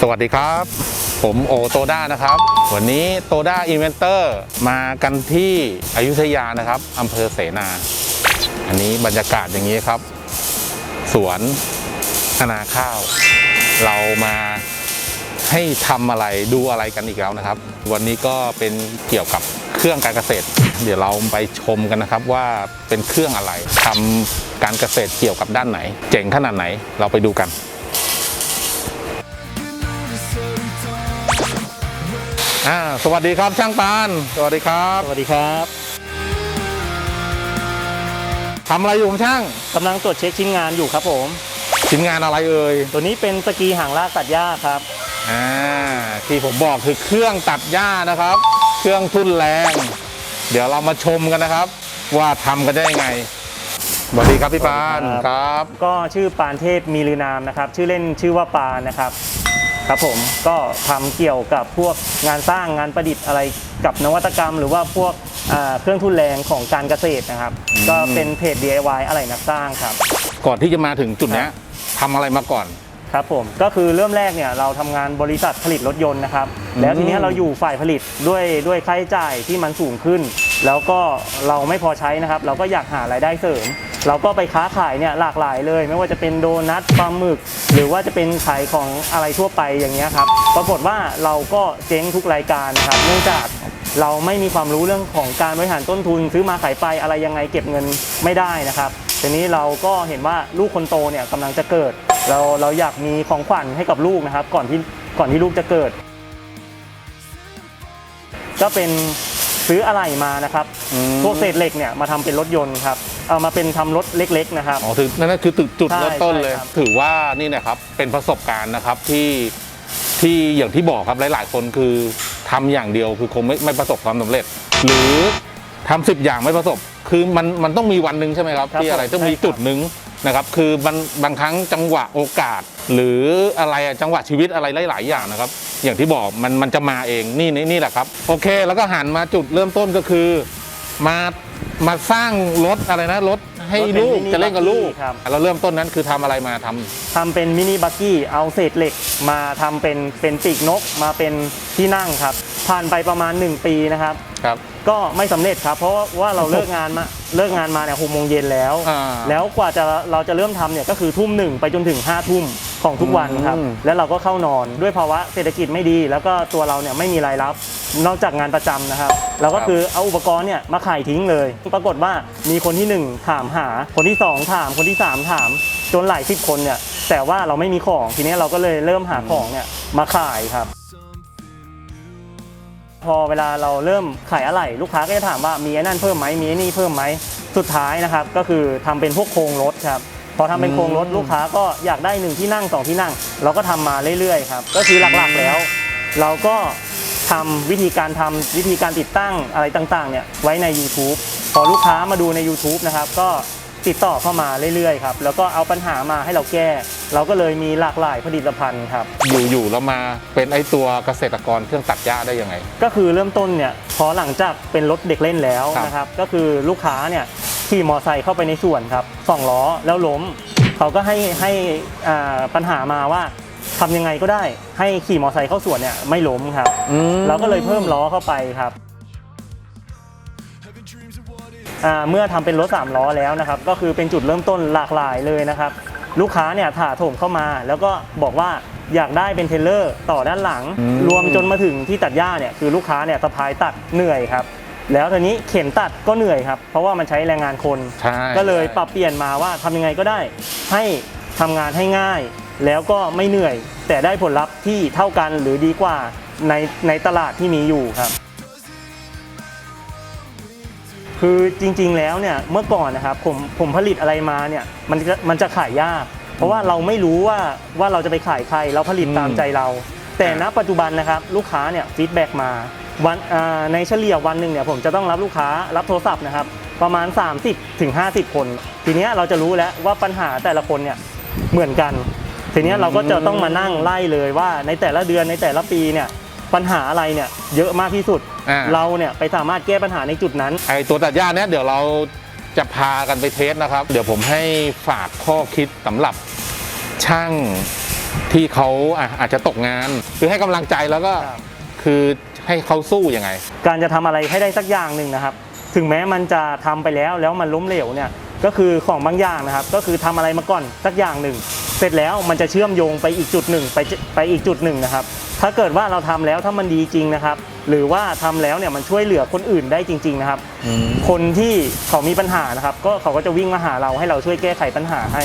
สวัสดีครับ ผมโอโตด้านะครับ วันนี้โตด้าอินเวนเตอร์มากันที่อยุธยานะครับอำเภอเสนา อันนี้บรรยากาศอย่างนี้ครับ สวนนาข้าว เรามาให้ทำอะไรดูอะไรกันอีกแล้วนะครับ วันนี้ก็เป็นเกี่ยวกับเครื่องการเกษตร เดี๋ยวเราไปชมกันนะครับว่าเป็นเครื่องอะไรทำการเกษตรเกี่ยวกับด้านไหน เจ๋งขนาดไหนเราไปดูกัน อ่าสวัสดีครับช่างปาน สวัสดีครับสวัสดีครับทำอะไรอยู่ครับช่างกำลังตรวจเช็คชิ้นงานอยู่ครับผม ชิ้นงานอะไรเอ่ยตัวนี้เป็นสกีหางลากตัดหญ้าครับ อ่าที่ผมบอกคือเครื่องตัดหญ้านะครับ เครื่องทุ่นแรง เดี๋ยวเรามาชมกันนะครับ ว่าทำกันได้ยังไงสวัสดีครับพี่ปานสวัสดีคครับรับ ก็ชื่อปานเทพมีลือนามนะครับ ชื่อเล่นชื่อว่าปานนะครับ ครับผมก็ทำเกี่ยวกับพวกงานสร้างงานประดิษฐ์อะไรกับนวัตกรรม หรือว่าพวกอ่าเครื่องทุนแรงของการเกษตรนะครับ ก็เป็นเพจ DIY อะไรนักสร้างครับ ก่อนที่จะมาถึงจุดเนี้ยทำอะไรมาก่อนครับผมก็คือเริ่มแรกเนี่ยเราทำงานบริษัทผลิตรถยนต์นะครับอืมแล้วทีเนี้ยเราอยู่ฝ่ายผลิตด้วยด้วยค่าใช้จ่ายที่มันสูงขึ้น แล้วก็เราไม่พอใช้นะครับ เราก็อยากหารายได้เสริม เราก็ไปค้าขายเนี่ยหลากหลายเลย ไม่ว่าจะเป็นโดนัทปลาหมึก หรือว่าจะเป็นขายของอะไรทั่วไปอย่างเงี้ยครับปรากฏว่าเราก็เจ๊งทุกรายการนะครับเนื่องจากเราไม่มีความรู้เรื่องของการบริหารต้นทุน ซื้อมาขายไปอะไรยังไงเก็บเงินไม่ได้นะครับทีนี้เราก็เห็นว่าลูกคนโตเนี่ยกำลังจะเกิด เราเราอยากมีของขวัญให้กับลูกนะครับ ก่อนที่ก่อนที่ลูกจะเกิด ก็เป็นซื้ออะไหล่มานะครับอืมพวกเศษเหล็กเนี่ยมาทำเป็นรถยนต์ครับ เอามาเป็นทำรถเล็กๆนะครับ อ๋อถือนั่นนะคือจุดจุดใช่เริ่มต้นเลย ใช่ครับ ถือว่านี่นะครับเป็นประสบการณ์นะครับที่ที่อย่างที่บอกครับหลาย ๆ คนคือทำอย่างเดียวคือคงไม่ไม่ประสบความสำเร็จ หรือทำสิบอย่างไม่ประสบ คือมันมันต้องมีวันหนึ่งใช่ไหมครับ ครับที่อะไรผมต้องมีใช่ครับ จุดหนึ่งนะครับ คือมันบางครั้งจังหวะโอกาส หรืออะไรอะจังหวะชีวิตอะไรหลาย ๆ อย่างนะครับ อย่างที่บอกมันมันจะมาเองนี่นี่นี่แหละครับ โอเค แล้วก็หันมาจุดเริ่มต้นก็คือ มามาสร้างรถอะไรนะรถให้รถเป็นลูก mini จะเล่นกับลูก buggy ครับแล้วเริ่มต้นนั้นคือทำอะไรมาทำทำเป็นมินิบักกี้เอาเศษเหล็กมาทำเป็นเป็นปีกนกมาเป็นที่นั่งครับ ผ่านไปประมาณ 1 ปีนะครับ ครับ ก็ไม่สำเร็จครับ เพราะว่าเราเลิกงานมาเลิกงานมาเนี่ยหกโมงเย็นแล้วอ่าแล้วกว่าจะเราจะเริ่มทำเนี่ยก็คือทุ่มหนึ่งไปจนถึง5้าทุ่มของทุกวันครับอืมแล้วเราก็เข้านอนด้วยภาวะเศรษฐกิจไม่ดี แล้วก็ตัวเราเนี่ยไม่มีรายรับ นอกจากงานประจำนะครับ เราก็คือเอาอุปกรณ์เนี่ยมาขายทิ้งเลย ปรากฏว่ามีคนที่หนึ่งถามหา คนที่สองถาม คนที่สามถาม จนหลายสิบคนเนี่ย แต่ว่าเราไม่มีของ ทีนี้เราก็เลยเริ่มหาของเนี่ยมาขายครับ พอเวลาเราเริ่มขายอะไหล่ลูกค้าก็จะถามว่ามีไอ้นั่นเพิ่มไหมมีไอ้นี่เพิ่มไหมสุดท้ายนะครับก็คือทำเป็นพวกโครงรถครับพอทำเป็นโครงรถอืมลูกค้าก็อยากได้หนึ่งที่นั่งสองที่นั่ง เราก็ทำมาเรื่อยๆครับก็คือหลักๆแล้ว เราก็ทำวิธีการทำวิธีการติดตั้งอะไรต่างๆเนี่ยไว้ใน YouTube พอลูกค้ามาดูใน YouTube นะครับก็ ติดต่อเข้ามาเรื่อยๆครับแล้วก็เอาปัญหามาให้เราแก้ เราก็เลยมีหลากหลายผลิตภัณฑ์ครับ อยู่อยู่แล้วมาเป็นไอตัวเกษตรกรเครื่องตัดหญ้าได้ยังไง ก็คือเริ่มต้นเนี่ยพอหลังจากเป็นรถเด็กเล่นแล้วครับ นะครับก็คือลูกค้าเนี่ยขี่มอไซค์เข้าไปในสวนครับสองล้อแล้วล้ม เขาก็ให้ให้อ่าปัญหามาว่าทำยังไงก็ได้ ให้ขี่มอไซค์เข้าสวนเนี่ยไม่ล้มครับ อืม เราก็เลยเพิ่มล้อเข้าไปครับอ่า เมื่อทำเป็นรถ3ล้อแล้วนะครับก็คือเป็นจุดเริ่มต้นหลากหลายเลยนะครับ ลูกค้าเนี่ยถาโถมเข้ามา แล้วก็บอกว่าอยากได้เป็นเทรลเลอร์ต่อด้านหลังอืมรวมจนมาถึงที่ตัดหญ้าเนี่ยคือลูกค้าเนี่ยสะพายตัดเหนื่อยครับแล้วทีนี้เข็นตัดก็เหนื่อยครับ เพราะว่ามันใช้แรงงานคนใช่ก็เลยปรับเปลี่ยนมาว่าทำยังไงก็ได้ ให้ทำงานให้ง่าย แล้วก็ไม่เหนื่อย แต่ได้ผลลัพธ์ที่เท่ากันหรือดีกว่าในในตลาดที่มีอยู่ครับ คือจริงๆแล้วเนี่ยเมื่อก่อนนะครับผมผมผลิตอะไรมาเนี่ยมันจะมันจะขายยาก เพราะว่าเราไม่รู้ว่าว่าเราจะไปขายใครเราผลิตตามใจเรา แต่ณปัจจุบันนะครับลูกค้าเนี่ยฟีดแบ็กมาวันอ่าในเฉลี่ยวันหนึ่งเนี่ยผมจะต้องรับลูกค้ารับโทรศัพท์นะครับประมาณ 30ถึง50คน ทีเนี้ยเราจะรู้แล้วว่าปัญหาแต่ละคนเนี่ยเหมือนกัน ทีเนี้ยเราก็จะต้องมานั่งไล่เลยว่าในแต่ละเดือนในแต่ละปีเนี่ย ปัญหาอะไรเนี่ยเยอะมากที่สุด อ่า เราเนี่ยไปสามารถแก้ปัญหาในจุดนั้น ไอตัวตัดหญ้าเนี้ยเดี๋ยวเราจะพากันไปเทสนะครับ เดี๋ยวผมให้ฝากข้อคิดสำหรับช่างที่เขาอะอาจจะตกงานคือให้กำลังใจแล้วก็ครับ คือให้เขาสู้ยังไง การจะทำอะไรให้ได้สักอย่างหนึ่งนะครับ ถึงแม้มันจะทำไปแล้วแล้วมันล้มเหลวเนี่ย ก็คือของบางอย่างนะครับ ก็คือทำอะไรมาก่อนสักอย่างหนึ่ง เสร็จแล้วมันจะเชื่อมโยงไปอีกจุดหนึ่งไปจไปอีกจุดหนึ่งนะครับ ถ้าเกิดว่าเราทำแล้วถ้ามันดีจริงนะครับ หรือว่าทำแล้วเนี่ยมันช่วยเหลือคนอื่นได้จริง ๆนะครับ คนที่เขามีปัญหานะครับ ก็เขาก็จะวิ่งมาหาเราให้เราช่วยแก้ไขปัญหาให้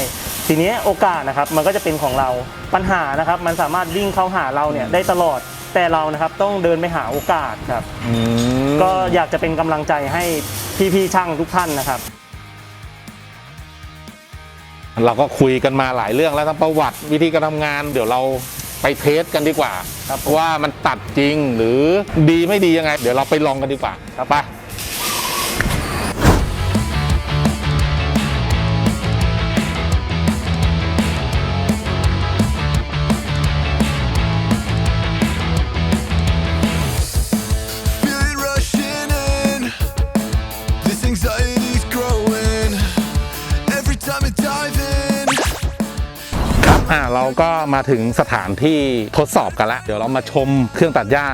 ทีนี้โอกาสนะครับมันก็จะเป็นของเราปัญหานะครับ มันสามารถวิ่งเข้าหาเราเนี่ยได้ตลอดแต่เรานะครับต้องเดินไปหาโอกาสครับอืมก็อยากจะเป็นกำลังใจให้พี่ๆช่างทุกท่านนะครับเราก็คุยกันมาหลายเรื่องแล้วทั้งประวัติวิธีการทำงาน เดี๋ยวเรา ไปเทสกันดีกว่าครับว่ามันตัดจริงหรือดีไม่ดียังไง เดี๋ยวเราไปลองกันดีกว่าครับไป อ่าเราก็มาถึงสถานที่ทดสอบกันแล้วเดี๋ยวเรามาชมเครื่องตัดหญ้า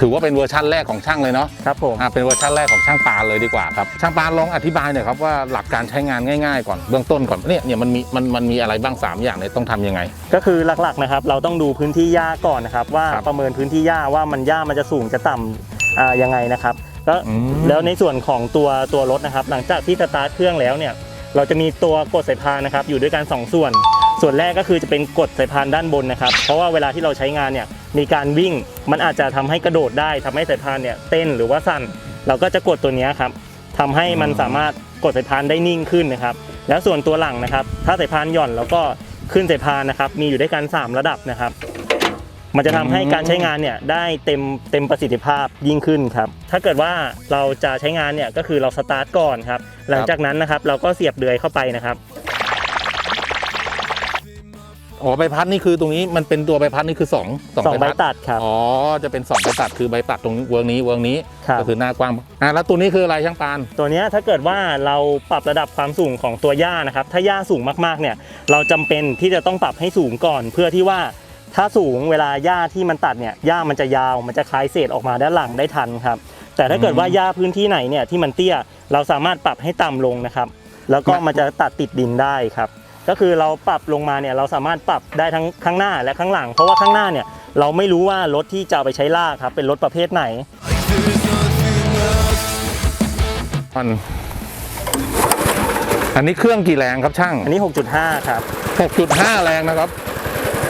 ถือว่าเป็นเวอร์ชั่นแรกของช่างเลยเนาะครับผมอ่าเป็นเวอร์ชันแรกของช่างปานเลยดีกว่าครับช่างปานลองอธิบายหน่อยครับว่าหลักการใช้งานง่ายๆ ก่อนเบื้องต้นก่อนเนี่ยเนี่ยมันมีมันมันมีอะไรบ้าง 3 อย่างเนี่ยต้องทำยังไง ก็คือหลักๆนะครับเราต้องดูพื้นที่หญ้าก่อนนะครับว่าครับ ประเมินพื้นที่หญ้าว่ามันหญ้ามันจะสูงจะต่ำอ่ายังไงนะครับแล้วอืมแล้วในส่วนของตัวตัวรถนะครับ หลังจากที่สตาร์ทเครื่องแล้วเนี่ยเราจะมีตัวกดสายพานนะครับอยู่ด้วยกัน2ส่วน ส่วนแรกก็คือจะเป็นกดสายพานด้านบนนะครับ เพราะว่าเวลาที่เราใช้งานเนี่ยมีการวิ่งมันอาจจะทำให้กระโดดได้ทำให้สายพานเนี่ยเต้นหรือว่าสั่น เราก็จะกดตัวนี้ครับทำให้มันสามารถกดสายพานได้นิ่งขึ้นนะครับ แล้วส่วนตัวหลังนะครับ ถ้าสายพานหย่อนแล้วก็ขึ้นสายพานนะครับมีอยู่ด้วยกัน 3 ระดับนะครับ มันจะทำให้การใช้งานเนี่ยได้เต็มเต็มประสิทธิภาพยิ่งขึ้นครับ ถ้าเกิดว่าเราจะใช้งานเนี่ยก็คือเราสตาร์ทก่อนครับหลังจากนั้นนะครับเราก็เสียบเดือยเข้าไปนะครับ อ๋อใบพัดนี่คือตรงนี้มันเป็นตัวใบพัดนี่คือ2องสองใบพัดตัดครับอ๋อจะเป็น2ใบตัดคือใบตัดตรงเวิร์กนี้เวิร์กนี้ครับก็คือหน้ากว้างอะแล้วตัวนี้คืออะไรช่างปาน ตัวเนี้ยถ้าเกิดว่าเราปรับระดับความสูงของตัวหญ้านะครับถ้าหญ้าสูงมากๆเนี่ยเราจำเป็นที่จะต้องปรับให้สูงก่อนเพื่อที่ว่าถ้าสูงเวลาหญ้าที่มันตัดเนี่ยหญ้ามันจะยาวมันจะคลายเศษออกมาด้านหลังได้ทันครับ แต่ถ้าเกิดว่าหญ้าพื้นที่ไหนเนี่ยที่มันเตี้ยเราสามารถปรับให้ต่ำลงนะครับ แล้วก็มันจะตัดติดดินได้ครับ ก็คือเราปรับลงมาเนี่ยเราสามารถปรับได้ทั้งข้างหน้าและข้างหลัง เพราะว่าข้างหน้าเนี่ยเราไม่รู้ว่ารถที่จะเอาไปใช้ลากครับเป็นรถประเภทไหน There's nothing else. มันอันนี้เครื่องกี่แรงครับช่าง อันนี้ 6.5 ครับ 6.5 แรงนะครับ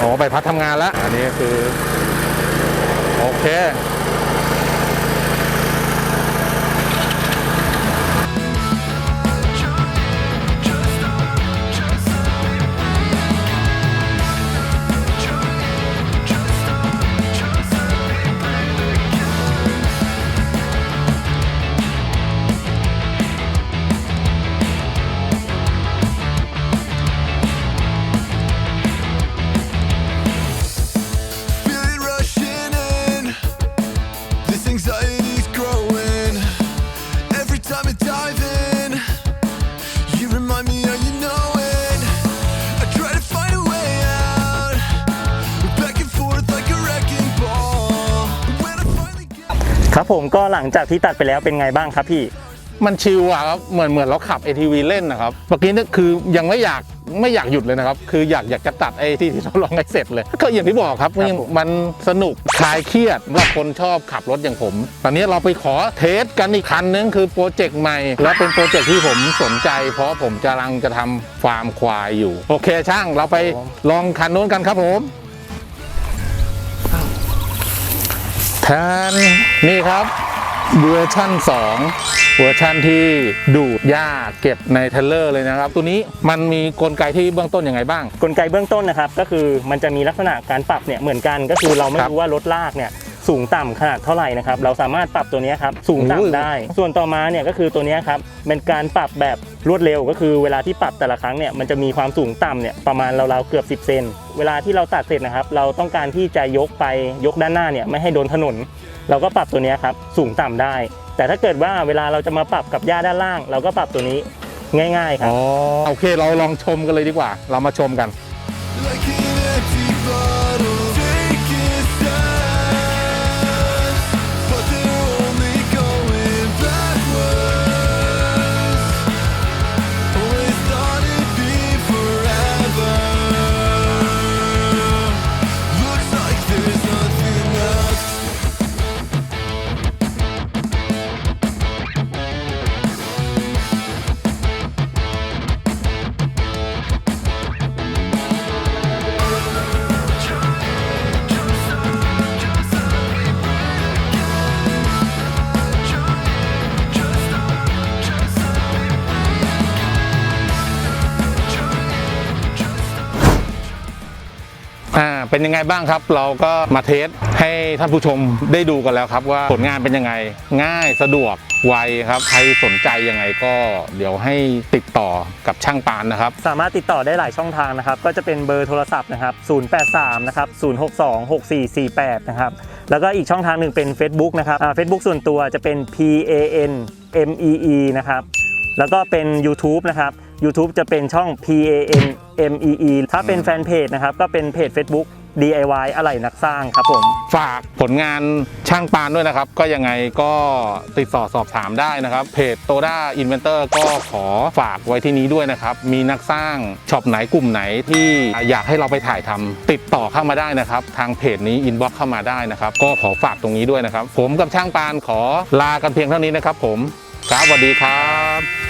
อ๋อ ใบพัดทำงานแล้ว อันนี้คือ โอเค ครับผมก็หลังจากที่ตัดไปแล้วเป็นไงบ้างครับพี่ มันชิลอะครับเหมือนเหมือนเราขับ ATV เล่นนะครับเมื่อกี้นี่คือยังไม่อยากไม่อยากหยุดเลยนะครับ คืออยากอยากจะตัดไอ้ที่ที่เราลองให้เสร็จเลย ก็อย่างที่บอกครับครับผมมันสนุกคลายเครียดสำหรับคนชอบขับรถอย่างผม ตอนนี้เราไปขอเทสกันอีกคันนึงคือโปรเจกต์ใหม่ และเป็นโปรเจกต์ที่ผมสนใจ เพราะผมกำลังจะทำฟาร์มควายอยู่ โอเคช่างเราไปลองคันนู้นกันครับผม แทนนี่ครับเวอร์ชั่น 2 เวอร์ชั่นที่ดูดหญ้าเก็บในเทรลเลอร์เลยนะครับ ตัวนี้มันมีกลไกที่เบื้องต้นยังไงบ้าง กลไกเบื้องต้นนะครับก็คือมันจะมีลักษณะการปรับเนี่ยเหมือนกันก็คือเราไม่ครับรู้ว่ารถลากเนี่ยสูงต่ำขนาดเท่าไหร่นะครับ เราสามารถปรับตัวเนี้ยครับสูงโอ้ยต่ำได้ ส่วนต่อมาเนี่ยก็คือตัวเนี้ยครับเป็นการปรับแบบรวดเร็วก็คือเวลาที่ปรับแต่ละครั้งเนี่ยมันจะมีความสูงต่ำเนี่ยประมาณราวๆเกือบ 10 เซนเวลาที่เราตัดเสร็จนะครับ เราต้องการที่จะยกไปยกด้านหน้าเนี่ยไม่ให้โดนถนน เราก็ปรับตัวนี้ครับสูงต่ำได้ แต่ถ้าเกิดว่าเวลาเราจะมาปรับกับหญ้าด้านล่าง เราก็ปรับตัวนี้ง่าย ๆ ครับอ๋อโอเคเราลองชมกันเลยดีกว่า เรามาชมกัน like an empty boat. เป็นยังไงบ้างครับ เราก็มาเทสให้ท่านผู้ชมได้ดูกันแล้วครับ ว่าผลงานเป็นยังไงง่ายสะดวกไวครับใครสนใจยังไงก็เดี๋ยวให้ติดต่อกับช่างปานนะครับ สามารถติดต่อได้หลายช่องทางนะครับ ก็จะเป็นเบอร์โทรศัพท์นะครับ 083 นะครับ 062 6448 นะครับ แล้วก็อีกช่องทางหนึ่งเป็น Facebook นะครับเฟซบุ๊กส่วนตัวจะเป็น P A N M E E นะครับ แล้วก็เป็น YouTube นะครับ YouTube จะเป็นช่อง P A N M E E ถ้าเป็นแฟนเพจนะครับ ก็เป็นเพจ Facebook DIY อะไหล่นักสร้างครับผม ฝากผลงานช่างปานด้วยนะครับ ก็ยังไงก็ติดต่อสอบถามได้นะครับ เพจโตด้าอินเวนเตอร์ก็ขอฝากไว้ที่นี้ด้วยนะครับ มีนักสร้างช็อปไหนกลุ่มไหนที่อยากให้เราไปถ่ายทำติดต่อเข้ามาได้นะครับ ทางเพจนี้อินบ็อกเข้ามาได้นะครับ ก็ขอฝากตรงนี้ด้วยนะครับ ผมกับช่างปานขอลากันเพียงเท่านี้นะครับ ผมครับสวัสดีครับ